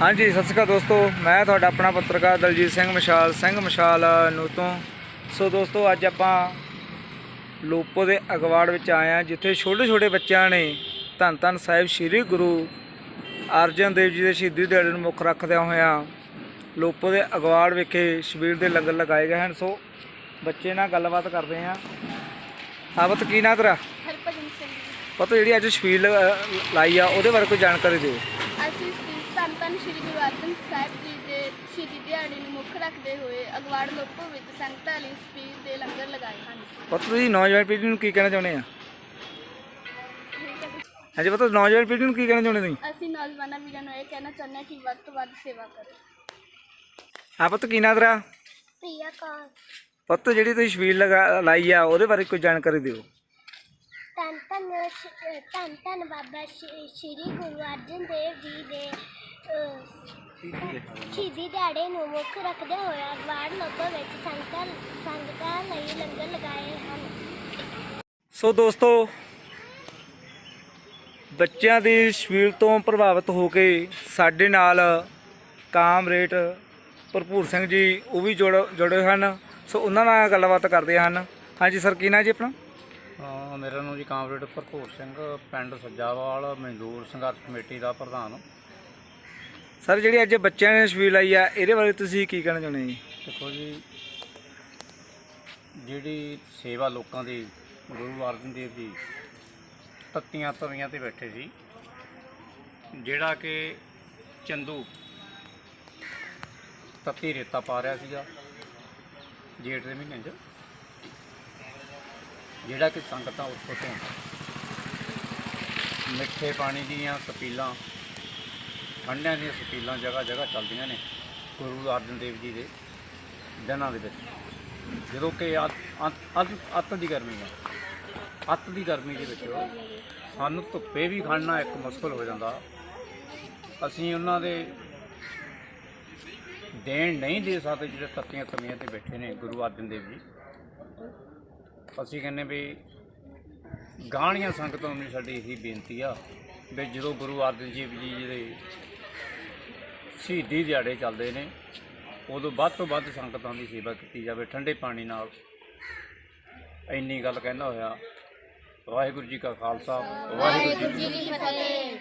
ਹਾਂਜੀ ਸਤਿ ਸ਼੍ਰੀ ਅਕਾਲ ਦੋਸਤੋ। ਮੈਂ ਤੁਹਾਡਾ ਆਪਣਾ ਪੱਤਰਕਾਰ ਦਲਜੀਤ ਸਿੰਘ ਮਸ਼ਾਲ ਸਿੰਘ ਮਸ਼ਾਲ ਨੂੰ ਤੋਂ। ਸੋ ਦੋਸਤੋ ਅੱਜ ਆਪਾਂ ਲੋਪੋ ਦੇ ਅਗਵਾੜ ਵਿੱਚ ਆਏ ਹਾਂ ਜਿੱਥੇ ਛੋਟੇ ਛੋਟੇ ਬੱਚਿਆਂ ਨੇ ਧੰਨ ਧੰਨ ਸਾਹਿਬ ਸ੍ਰੀ ਗੁਰੂ ਅਰਜਨ ਦੇਵ ਜੀ ਦੇ ਸ਼ਹੀਦੀ ਦਿਹਾੜੇ ਨੂੰ ਮੁੱਖ ਰੱਖਦਿਆਂ ਹੋਇਆਂ ਲੋਪੋ ਦੇ ਅਗਵਾੜ ਵਿਖੇ ਸ਼ਬੀਰ ਦੇ ਲੰਗਰ ਲਗਾਏ ਗਏ ਹਨ। ਸੋ ਬੱਚੇ ਨਾਲ ਗੱਲਬਾਤ ਕਰਦੇ ਹਾਂ। ਆਵਤ ਕੀ ਨਾਂ ਤੇਰਾ? ਹਰਭਜਨ ਸਿੰਘ ਜੀ। ਪਤਾ ਜਿਹੜੀ ਅੱਜ ਸ਼ਬੀਰ ਲਾਈ ਆ ਉਹਦੇ ਬਾਰੇ ਕੋਈ ਜਾਣਕਾਰੀ ਦਿਓ। ਅਸੀਂ ਧੰਨ ਸ਼੍ਰੀ ਗੁਰੂ ਅਰਜਨ ਸਾਹਿਬ ਜੀ ਦੇ ਸ਼ਹੀਦੀ ਦਿਹਾੜੇ ਨੂੰ ਮੁੱਖ ਰੱਖਦੇ ਹੋਏ ਅਗਵਾੜ ਲੋਪੋ ਵਿੱਚ ਸੰਗਤਾਂ ਲਈ ਸਪੀਚ ਦੇ ਲੰਗਰ ਲਗਾਏ ਹਨ। ਪਤਾ ਤੁਸੀਂ ਨੌਜਵਾਨ ਪੀੜ੍ਹੀ ਨੂੰ ਕੀ ਕਹਿਣਾ ਚਾਹੁੰਦੇ ਆ? ਹੈ। ਹਾਂਜੀ ਪਤਾ ਨੌਜਵਾਨ ਪੀੜ੍ਹੀ ਨੂੰ ਕੀ ਕਹਿਣਾ ਚਾਹੁੰਦੇ ਤੁਸੀਂ? ਅਸੀਂ ਨੌਜਵਾਨਾਂ ਵੀਰਾਂ ਨੂੰ ਇਹ ਕਹਿਣਾ ਚਾਹੁੰਦੇ ਹਾਂ ਕਿ ਵੱਧ ਤੋਂ ਵੱਧ ਸੇਵਾ ਕਰੋ। ਆ ਪੁੱਤ ਕੀ ਨਾਂ ਤੇਰਾ? ਪ੍ਰਿਆ ਕੌਰ। ਪੁੱਤ ਜਿਹੜੀ ਤੁਸੀਂ ਸ਼ਬੀਲ ਲਗਾ ਲਾਈ ਆ ਉਹਦੇ ਬਾਰੇ ਕੋਈ ਜਾਣਕਾਰੀ ਦਿਓ। ਧੰਨ ਧੰਨ ਧੰਨ ਧੰਨ ਬਾਬਾ ਸ਼੍ਰੀ ਗੁਰੂ ਅਰਜਨ ਦੇਵ ਜੀ ਦੇ ਸ਼ਹੀਦੀ ਦਿਹਾੜੇ ਨੂੰ ਮੁੱਖ ਰੱਖਦੇ ਹੋਏ ਅਗਵਾੜ ਲੋਪੋ ਵਿੱਚ ਸੰਗਤਾਂ ਸੰਗਤਾਂ ਲਈ ਲੰਗਰ ਲਗਾਏ ਹਨ। ਸੋ ਦੋਸਤੋ, ਬੱਚਿਆਂ ਦੀ ਸ਼ਬੀਲ ਤੋਂ ਪ੍ਰਭਾਵਿਤ ਹੋ ਕੇ ਸਾਡੇ ਨਾਲ ਕਾਮਰੇਟ ਭਰਪੂਰ ਸਿੰਘ ਜੀ ਉਹ ਵੀ ਜੁੜ, ਜੁੜੇ ਹਨ। ਸੋ ਉਹਨਾਂ ਨਾਲ ਗੱਲਬਾਤ ਕਰਦੇ ਹਨ। ਹਾਂਜੀ, ਸਰ, ਕੀ ਨਾਂ ਜੀ ਆਪਣਾ? ਮੇਰਾ ਨਾਮ ਜੀ ਕਾਮਰੇਡ ਭਰਪੂਰ ਸਿੰਘ ਪਿੰਡ ਸੱਜਾਵਾਲ ਮਜ਼ਦੂਰ ਸੰਘਰਸ਼ ਕਮੇਟੀ ਦਾ ਪ੍ਰਧਾਨ। ਸਰ ਜਿਹੜੀ ਅੱਜ ਬੱਚਿਆਂ ਨੇ ਸ਼ਬੀਲ ਲਾਈ ਆ ਇਹਦੇ ਬਾਰੇ ਤੁਸੀਂ ਕੀ ਕਹਿਣਾ ਚਾਹੁੰਦੇ ਜੀ? ਦੇਖੋ ਜੀ ਜਿਹੜੀ ਸੇਵਾ ਲੋਕਾਂ ਦੀ ਗੁਰੂ ਅਰਜਨ ਦੇਵ ਜੀ ਤੱਤੀਆਂ ਤਵੀਆਂ ਤੇ ਬੈਠੇ ਸੀ ਜਿਹੜਾ ਕਿ ਚੰਦੂ ਤੱਤੀ ਰੇਤਾ ਪਾ ਰਿਹਾ ਸੀਗਾ ਜੇਠ ਦੇ ਮਹੀਨੇ 'ਚ। ਜਿਹੜਾ ਕਿ ਸੰਗਤਾਂ ਉੱਥੋਂ ਤੋਂ ਮਿੱਠੇ ਪਾਣੀ ਦੀਆਂ ਸਪੀਲਾਂ, ਠੰਡਿਆਂ ਦੀਆਂ ਸਪੀਲਾਂ ਜਗ੍ਹਾ ਜਗ੍ਹਾ ਚੱਲਦੀਆਂ ਨੇ ਗੁਰੂ ਅਰਜਨ ਦੇਵ ਜੀ ਦੇ ਦਿਨਾਂ ਦੇ ਵਿੱਚ। ਜਦੋਂ ਕਿ ਅੱਤ- ਦੀ ਗਰਮੀ ਹੈ ਅੱਤ ਦੀ ਗਰਮੀ ਦੇ ਵਿੱਚ ਸਾਨੂੰ ਧੁੱਪੇ ਵੀ ਖੜਨਾ ਇੱਕ ਮੁਸ਼ਕਲ ਹੋ ਜਾਂਦਾ। ਅਸੀਂ ਉਹਨਾਂ ਦੇ ਦੇਣ ਨਹੀਂ ਦੇ ਸਕਦੇ ਜਿਹੜੇ ਤੱਤੀਆਂ ਕਮੀਆਂ ਤੇ ਬੈਠੇ ਨੇ ਗੁਰੂ ਅਰਜਨ ਦੇਵ ਜੀ। ਅਸੀਂ ਕਹਿੰਦੇ ਵੀ ਗਾਣੀਆਂ ਸੰਗਤਾਂ ਨੂੰ ਸਾਡੀ ਇਹੀ ਬੇਨਤੀ ਆ ਵੀ ਜਦੋਂ ਗੁਰੂ ਅਰਜਨ ਦੇਵ ਜੀ ਦੇ ਸ਼ਹੀਦੀ ਦਿਹਾੜੇ ਚੱਲਦੇ ਨੇ ਉਦੋਂ ਵੱਧ ਤੋਂ ਵੱਧ ਸੰਗਤਾਂ ਦੀ ਸੇਵਾ ਕੀਤੀ ਜਾਵੇ ਠੰਡੇ ਪਾਣੀ ਨਾਲ। ਇੰਨੀ ਗੱਲ ਕਹਿੰਦਾ ਹੋਇਆ ਵਾਹਿਗੁਰੂ ਜੀ ਕਾ ਖਾਲਸਾ ਵਾਹਿਗੁਰੂ ਜੀ ਕੀ ਫਤਿਹ।